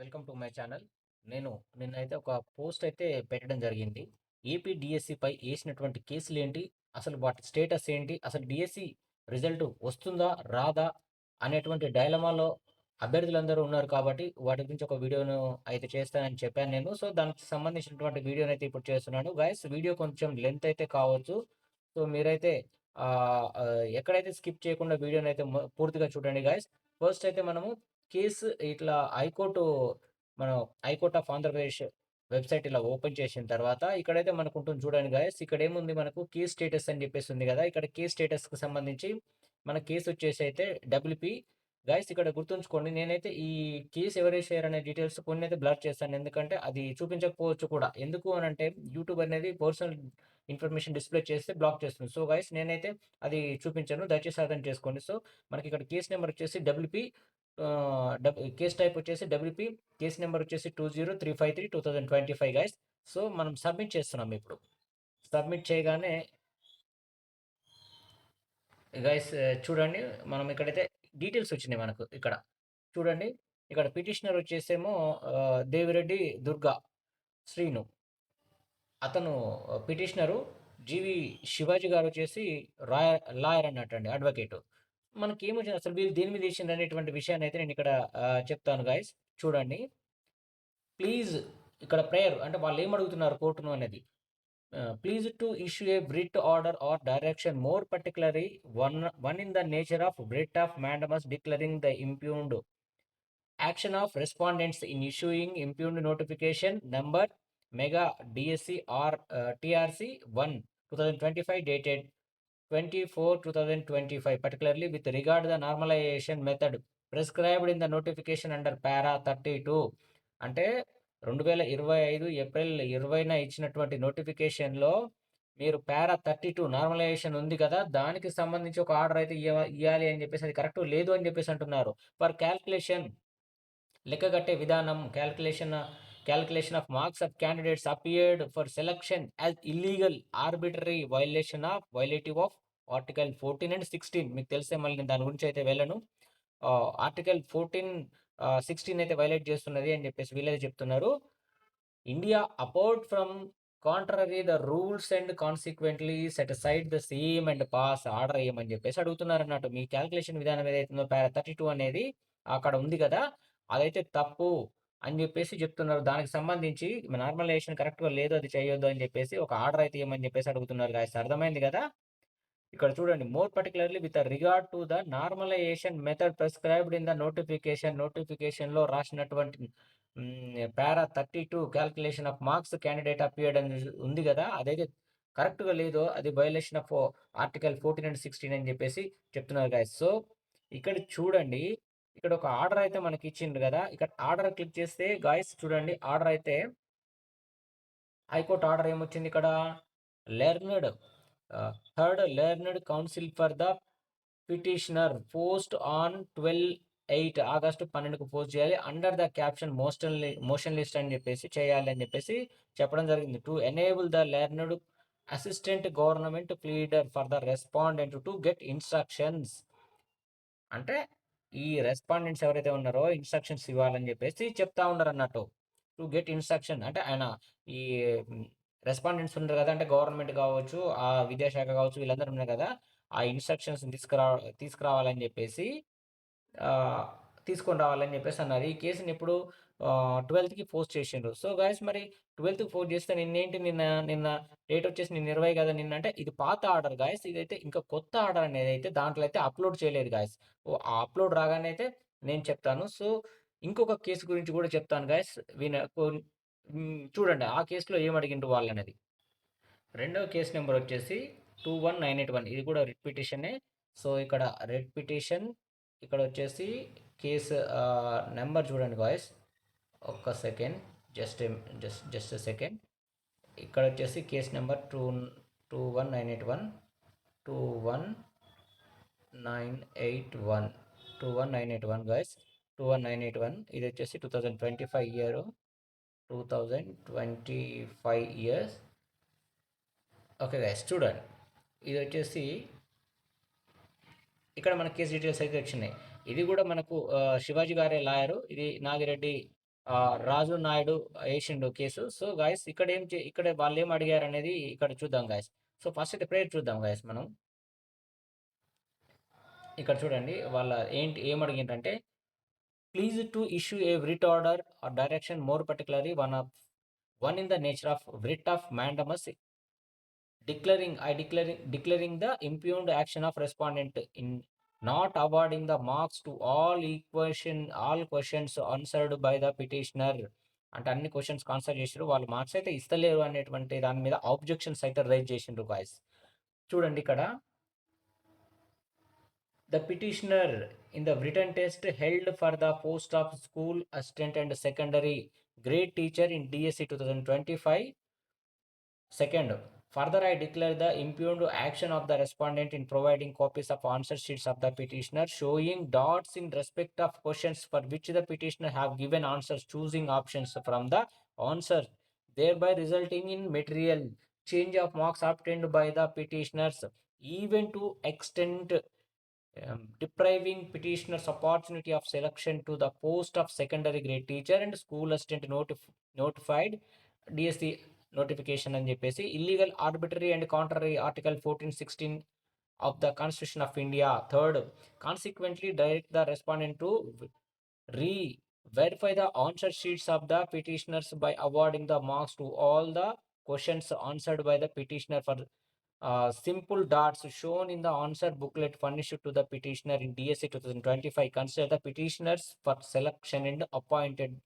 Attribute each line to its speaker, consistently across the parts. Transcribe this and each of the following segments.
Speaker 1: Welcome to my channel. నేను నిన్నైతే ఒక పోస్ట్ అయితే పెట్టడం జరిగింది. ఏపీ డిఎస్సిపై వేసినటువంటి కేసులు ఏంటి? అసలు వాటి స్టేటస్ ఏంటి? అసలు డిఎస్సి రిజల్ట్ వస్తుందా? రాదా? అనేటువంటి డైలమాలో అభ్యర్థులందరూ ఉన్నారు కాబట్టి వాటి గురించి ఒక వీడియోను అయితే చేస్తానని చెప్పాను నేను. సో దానికి సంబంధించినటువంటి వీడియోని అయితే ఇప్పుడు చేస్తున్నాను. గైస్ వీడియో కొంచెం లెంత్ అయితే కావచ్చు. సో మీరైతే ఎక్కడైతే స్కిప్ చేయకుండా వీడియోని అయితే పూర్తిగా చూడండి గాయస్. ఫస్ట్ అయితే మనము కేసు ఇట్లా హైకోర్టు మనం high court of Andhra Pradesh website ఇలా ఓపెన్ చేసిన తర్వాత ఇక్కడైతే మనకు ఉంటుంది చూడండి గాయస్ ఇక్కడ ఏముంది మనకు కేస్ స్టేటస్ అని చెప్పేసి ఉంది కదా ఇక్కడ కేస్ స్టేటస్కి సంబంధించి మన కేసు వచ్చేసి అయితే డబ్ల్యూపీ గైస్ ఇక్కడ గుర్తుంచుకోండి నేనైతే ఈ కేసు ఎవరు వేసారు అనే డీటెయిల్స్ కొన్ని అయితే బ్లర్ చేస్తాను. ఎందుకంటే అది చూపించకపోవచ్చు కూడా. ఎందుకు అని అంటే యూట్యూబ్ అనేది పర్సనల్ ఇన్ఫర్మేషన్ డిస్ప్లే చేస్తే బ్లాక్ చేస్తుంది. సో గైస్ నేనైతే అది చూపించాను దయచేసి అర్థం చేసుకోండి. సో మనకి ఇక్కడ కేసు నెంబర్ వచ్చేసి డబ్ల్యూపీ కేస్ టైప్ వచ్చేసి డబ్ల్యూపీ కేస్ నెంబర్ వచ్చేసి two zero three five three two thousand twenty five guys so మనం సబ్మిట్ చేస్తున్నాం ఇప్పుడు. సబ్మిట్ చేయగానే గైస్ చూడండి మనం ఇక్కడైతే డీటెయిల్స్ వచ్చినాయి మనకు ఇక్కడ. చూడండి ఇక్కడ పిటిషనర్ వచ్చేసేమో దేవిరెడ్డి దుర్గా శ్రీను. అతను పిటిషనరు జీవి శివాజీ గారు వచ్చేసి రాయ లాయర్ అన్నట్టండి అడ్వకేటు. మనకి ఏమొచ్చింది అసలు వీళ్ళు దేని మీద వేసిండ్రు అనేటువంటి విషయాన్ని అయితే నేను ఇక్కడ చెప్తాను గాయస్ చూడండి. ప్లీజ్ ఇక్కడ ప్రేయర్ అంటే వాళ్ళు ఏం అడుగుతున్నారు కోర్టును అనేది please to issue a writ order or direction more particularly one one in the nature of writ of mandamus declaring the impugned action of respondents in issuing impugned notification number mega DSC or TRC one two thousand twenty five dated twenty four two thousand twenty five particularly with regard the normalisation method prescribed in the notification under para thirty two అంటే రెండు వేల ఇరవై ఐదు April ఇరవైన ఇచ్చినటువంటి నోటిఫికేషన్లో మీరు పారా thirty two normalisation ఉంది కదా దానికి సంబంధించి ఒక ఆర్డర్ అయితే ఇవ్వ- ఇవ్వాలి అని చెప్పేసి అది కరెక్ట్ లేదు అని చెప్పేసి అంటున్నారు. ఫర్ క్యాల్కులేషన్ లెక్కగట్టే విధానం calculation calculation of marks of candidates appeared for selection as illegal arbitrary violation of violative of article fourteen and sixteen మీకు తెలిసే మళ్ళీ నేను దాని గురించి అయితే వెళ్ళను. ఆర్టికల్ ఫోర్టీన్ సిక్స్టీన్ అయితే వైలేట్ చేస్తున్నది అని చెప్పేసి వీళ్ళైతే చెప్తున్నారు. India apart from contrary the rules and consequently set side the same and pass order ఏమని చెప్పేసి అడుగుతున్నారు అన్నట్టు మీ క్యాల్కులేషన్ విధానం ఏదైతుందో పారా థర్టీ టూ అనేది అక్కడ ఉంది కదా. అదైతే తప్పు. అని చెప్పేసి చెప్తున్నారు. దానికి సంబంధించి నార్మలైజేషన్ కరెక్ట్గా లేదు అది చేయొద్దు అని చెప్పేసి ఒక ఆర్డర్ అయితే ఏమని చెప్పేసి అడుగుతున్నారు గాయస్. అర్థమైంది కదా? ఇక్కడ చూడండి. More particularly with regard to the normalisation method prescribed in the notification నోటిఫికేషన్లో రాసినటువంటి para thirty two calculation of marks candidate appeared అని ఉంది కదా? అదైతే కరెక్ట్గా లేదో అది violation of article fourteen and sixteen అని చెప్పేసి చెప్తున్నారు గాయస్. సో ఇక్కడ చూడండి. ఇక్కడ ఒక ఆర్డర్ అయితే మనకి ఇచ్చిండ్రు కదా ఇక్కడ ఆర్డర్ క్లిక్ చేస్తే గాయస్ చూడండి ఆర్డర్ అయితే హైకోర్టు ఆర్డర్ ఏమొచ్చింది ఇక్కడ? Learned third learned counsel for the petitioner post on twelve eight August పన్నెండుకు post చేయాలి. Under the caption motion motion list అని చెప్పేసి చేయాలి అని చెప్పేసి చెప్పడం జరిగింది. To enable the learned assistant government pleader for the respondent to get instructions. అంటే ఈ రెస్పాండెంట్స్ ఎవరైతే ఉన్నారో ఇన్స్ట్రక్షన్స్ ఇవ్వాలని చెప్పేసి చెప్తా ఉన్నారు అన్నట్టు టు గెట్ ఇన్స్ట్రక్షన్ అంటే ఆయన ఈ రెస్పాండెంట్స్ ఉన్నారు కదా అంటే గవర్నమెంట్ కావచ్చు ఆ విద్యాశాఖ కావచ్చు వీళ్ళందరూ ఉన్నారు కదా ఆ ఇన్స్ట్రక్షన్స్ తీసుకురా తీసుకురావాలని చెప్పేసి తీసుకొని రావాలని చెప్పేసి అన్నారు. ఈ కేసుని ఎప్పుడు ట్వెల్త్కి పోస్ట్ చేసిండ్రు. సో గాయస్ మరి ట్వెల్త్కి ఫోర్స్ చేస్తే నిన్నేంటి నిన్న నిన్న డేట్ వచ్చేసి నిన్న ఇరవై కదా నిన్న అంటే ఇది పాత ఆర్డర్ గాయస్. ఇదైతే ఇంకా కొత్త ఆర్డర్ అనేది అయితే దాంట్లో అయితే అప్లోడ్ చేయలేదు గాయస్. ఆ అప్లోడ్ రాగానే అయితే నేను చెప్తాను. సో ఇంకొక కేసు గురించి కూడా చెప్తాను గాయస్. విన చూడండి ఆ కేసులో ఏం అడిగిండ్రు వాళ్ళు అనేది. రెండవ కేసు నెంబర్ వచ్చేసి two one nine eight one. ఇది కూడా రెడ్ పిటిషనే. సో ఇక్కడ రెడ్ పిటిషన్ ఇక్కడ వచ్చేసి కేసు నెంబర్ చూడండి గాయస్. ఒక్క second just just just second. ఇక్కడ వచ్చేసి case number two two one nine eight one two one nine eight one two one nine eight one guys two one nine eight one ఇది వచ్చేసి two thousand twenty five year two thousand twenty five years okay guys చూడండి. ఇది వచ్చేసి ఇక్కడ మన case details అయితే వచ్చినాయి. ఇది కూడా మనకు శివాజీ గారే లాయరు ఇది నాగిరెడ్డి రాజు నాయుడు వేసిండు కేసు. సో గాయస్ ఇక్కడ ఏం ఇక్కడ వాళ్ళు ఏం అడిగారు అనేది ఇక్కడ చూద్దాం గాయస్ సో ఫస్ట్ అయితే ప్రేయర్ చూద్దాం గాయస్ మనం. ఇక్కడ చూడండి వాళ్ళ ఏంటి ఏం అడిగిందంటే please to issue a writ order or direction more particularly one of one in the nature of writ of mandamus declaring I declaring declaring the impugned action of respondent in not awarding the marks to all equation all questions answered by the petitioner అంటే అన్ని questions answer చేశారు వాళ్ళు marks అయితే ఇస్తలేరు అనేటువంటి దాని మీద objections అయితే రైజ్ చేసిండ్రు గాయస్ చూడండి ఇక్కడ the petitioner in the written test held for the post of school assistant and secondary grade teacher in DSC two thousand twenty five second further I declare the impugned action of the respondent in providing copies of answer sheets of the petitioner showing dots in respect of questions for which the petitioner have given answers choosing options from the answer thereby resulting in material change of marks obtained by the petitioners even to extent um, depriving petitioners opportunity of selection to the post of secondary grade teacher and school assistant notif- notified DSC notification అని చెప్పేసి illegal arbitrary and contrary article fourteen sixteen of the constitution of India third consequently direct the respondent to re verify the answer sheets of the petitioners by awarding the marks to all the questions answered by the petitioner for uh, simple dots shown in the answer booklet furnished to the petitioner in DSC 2025. Consider the petitioners for selection and appointed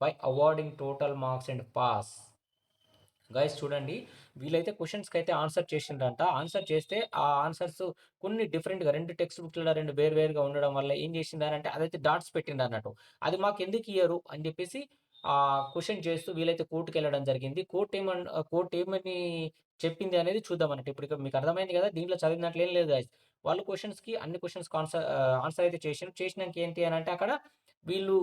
Speaker 1: by awarding total marks and pass. Guys చూడండి వీళ్ళైతే క్వశ్చన్స్కి అయితే answer చేసిండ్రంట. Answer చేస్తే ఆ answers కొన్ని డిఫరెంట్గా రెండు text బుక్లలో రెండు వేరు వేరుగా ఉండడం వల్ల ఏం చేసిండారంటే అదైతే డాట్స్ పెట్టిండు అన్నట్టు అది మాకు ఎందుకు ఇయ్యరు అని చెప్పేసి ఆ క్వశ్చన్ చేస్తూ వీలైతే కోర్టుకి వెళ్ళడం జరిగింది. కోర్టు ఏమన్ కోర్టు ఏమని చెప్పింది అనేది చూద్దాం అన్నట్టు ఇప్పుడు మీకు అర్థమైంది కదా దీంట్లో చదివినట్లు ఏం లేదు guys. వాళ్ళు క్వశ్చన్స్కి అన్ని క్వశ్చన్స్కి ఆన్సర్ ఆన్సర్ అయితే చేసారు చేసినాక ఏంటి అని అంటే అక్కడ వీళ్ళు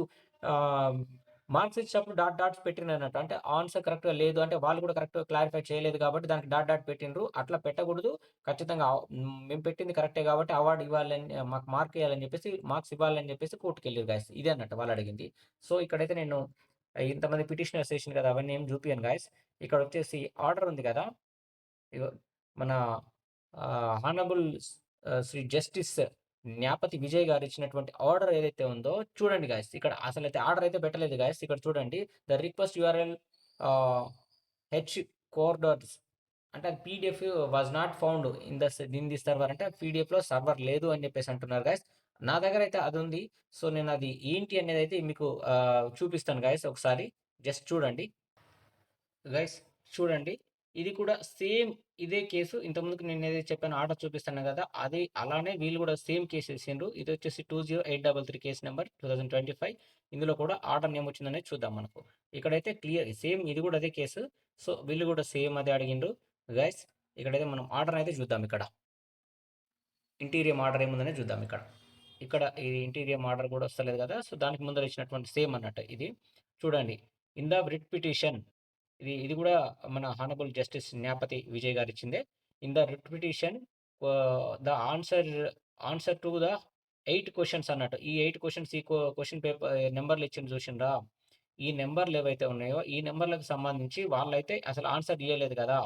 Speaker 1: మార్క్స్ ఇచ్చినప్పుడు డాట్ డాట్స్ పెట్టినట్టు అంటే ఆన్సర్ కరెక్ట్గా లేదు అంటే వాళ్ళు కూడా కరెక్ట్గా క్లారిఫై చేయలేదు కాబట్టి దానికి డాట్ డాట్ పెట్టిండ్రు. అట్లా పెట్టకూడదు. ఖచ్చితంగా మేము పెట్టింది కరెక్టే కాబట్టి అవార్డు ఇవ్వాలని మాకు మార్క్ ఇవ్వాలని చెప్పేసి మార్క్స్ ఇవ్వాలని చెప్పేసి కోర్టుకు వెళ్ళారు గాయస్ ఇదే అన్నట్టు వాళ్ళు అడిగింది. సో ఇక్కడైతే నేను ఇంతమంది పిటిషనర్స్ వేసింది కదా అవన్నీ ఏం చూపియను గాయస్ ఇక్కడ వచ్చేసి ఆర్డర్ ఉంది కదా. మన హానబుల్ శ్రీ జస్టిస్ న్యాపతి విజయ్ గారు ఇచ్చినటువంటి ఆర్డర్ ఏదైతే ఉందో చూడండి గాయస్. ఇక్కడ అసలు అయితే ఆర్డర్ అయితే పెట్టలేదు గాయస్. ఇక్కడ చూడండి. ద రిక్వెస్ట్ యూఆర్ఎల్ హెచ్ కోర్డర్స్ అంటే PDF was not found in the in the server అంటే పీడిఎఫ్లో సర్వర్ లేదు అని చెప్పేసి అంటున్నారు గాయస్. నా దగ్గర అయితే అది ఉంది. సో నేను అది ఏంటి అనేది అయితే మీకు చూపిస్తాను గాయస్ ఒకసారి. జస్ట్ చూడండి. గైస్ చూడండి. ఇది కూడా సేమ్ ఇదే కేసు. ఇంతకుముందుకు నేను ఏదైతే చెప్పాను ఆర్డర్ చూపిస్తాను కదా! అది అలానే వీళ్ళు కూడా సేమ్ కేసు వేసిండ్రు. ఇది వచ్చేసి two zero eight double three case number two thousand twenty five. ఇందులో కూడా ఆర్డర్ నేమ్ వచ్చిందనే చూద్దాం మనకు. ఇక్కడైతే క్లియర్ సేమ్ ఇది కూడా అదే కేసు. సో వీళ్ళు కూడా సేమ్ అదే అడిగిండ్రు. గైస్ ఇక్కడైతే మనం ఆర్డర్ అయితే చూద్దాం ఇక్కడ. ఇంటీరియర్ ఆర్డర్ ఏముందనే చూద్దాం ఇక్కడ. ఇక్కడ ఇది ఇంటీరియర్ ఆర్డర్ కూడా వస్తలేదు కదా! సో దానికి ముందర ఇచ్చినటువంటి సేమ్ అన్నట్టు ఇది. చూడండి. In the writ petition. ఇది ఇది కూడా మన హానబుల్ జస్టిస్ న్యాపతి విజయ్ గారు ఇచ్చిందే in the writ petition the answer answer to the eight questions అన్నట్టు. ఈ ఎయిట్ క్వశ్చన్స్ ఈ క్వశ్చన్ పేపర్ నెంబర్లు ఇచ్చిన చూసిండ్రా? ఈ నెంబర్లు ఏవైతే ఉన్నాయో ఈ నెంబర్లకు సంబంధించి వాళ్ళైతే అసలు ఆన్సర్ ఇవ్వలేదు కదా?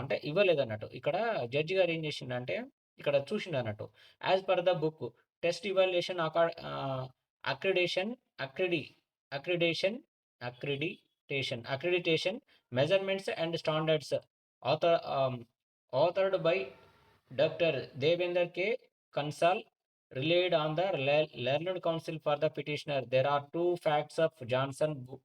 Speaker 1: అంటే ఇవ్వలేదు అన్నట్టు. ఇక్కడ జడ్జి గారు ఏం చేసిండంటే ఇక్కడ చూసిండు అన్నట్టు. As per the book test evaluation accreditation accredi accreditation accredi accreditation accreditation measurements and standards author authored by Dr. Devender K. Kansal relied on the le- learned counsel for the petitioner. There are two facts of Johnson bu-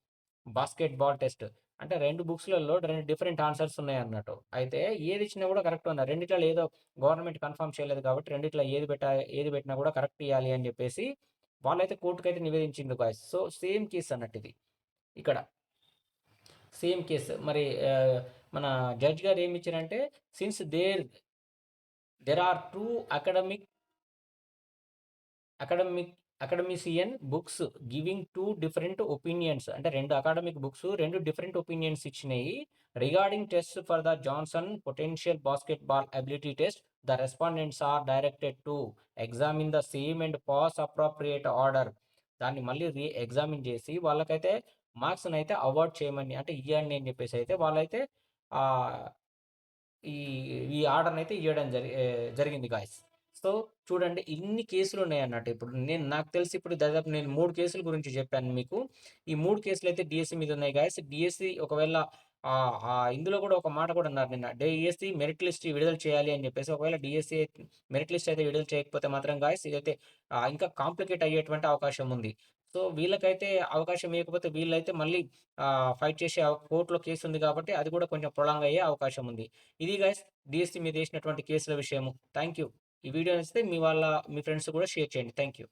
Speaker 1: basketball test. అంటే రెండు బుక్స్లలో రెండు different answers ఉన్నాయి అన్నట్టు అయితే ఏది ఇచ్చినా కూడా correct ఉన్నారు రెండిట్లో ఏదో గవర్నమెంట్ కన్ఫర్మ్ చేయలేదు కాబట్టి రెండిట్లో ఏది పెట్టా ఏది పెట్టినా కూడా కరెక్ట్ ఇవ్వాలి అని చెప్పేసి వాళ్ళైతే కోర్టుకైతే అయితే నివేదించింది గాయస్ సో సేమ్ కేసు అన్నట్టు ఇది ఇక్కడ సేమ్ కేసు. మరి మన జడ్జ్ గారు ఏమి ఇచ్చారంటే since there there are two academic academic academician books giving two different opinions. అంటే రెండు అకాడమిక్ బుక్స్ రెండు డిఫరెంట్ ఒపీనియన్స్ ఇచ్చినాయి. Regarding test for the Johnson potential basketball ability test the respondents are directed to examine the same and pass appropriate order. దాన్ని మళ్ళీ రీ examine చేసి వాళ్ళకైతే మార్క్స్ని అయితే award చేయమని అంటే ఇవ్వండి అని చెప్పేసి అయితే వాళ్ళైతే ఈ ఈ ఈ అయితే ఇవ్వడం జరి జరిగింది గాయ్స్. సో, చూడండి ఇన్ని కేసులు ఉన్నాయి అన్నట్టు ఇప్పుడు నేను నాకు తెలిసి ఇప్పుడు దాదాపు నేను మూడు కేసుల గురించి చెప్పాను మీకు. ఈ మూడు కేసులు అయితే డిఎస్సి మీద ఉన్నాయి గాయ్స్. డిఎస్సి ఒకవేళ ఇందులో కూడా ఒక మాట కూడా అన్నారు నిన్న. డిఎస్సి మెరిట్ లిస్ట్ విడుదల చేయాలి అని చెప్పేసి. ఒకవేళ డిఎస్సి మెరిట్ లిస్ట్ అయితే విడుదల చేయకపోతే మాత్రం గాయ్స్ ఇదైతే ఇంకా కాంప్లికేట్ అయ్యేటువంటి అవకాశం ఉంది. సో, వీళ్ళకైతే అవకాశం ఇవ్వకపోతే వీళ్ళైతే మళ్ళీ ఫైట్ చేసే కోర్టులో కేసు ఉంది కాబట్టి అది కూడా కొంచెం ప్రొలాంగ్ అయ్యే అవకాశం ఉంది. ఇది గాయ్స్ డిఎస్సి మీద వేసినటువంటి కేసుల విషయము. Thank you. ఈ వీడియో నచ్చితే మీ వాళ్ళ మీ ఫ్రెండ్స్ కూడా షేర్ చేయండి. Thank you.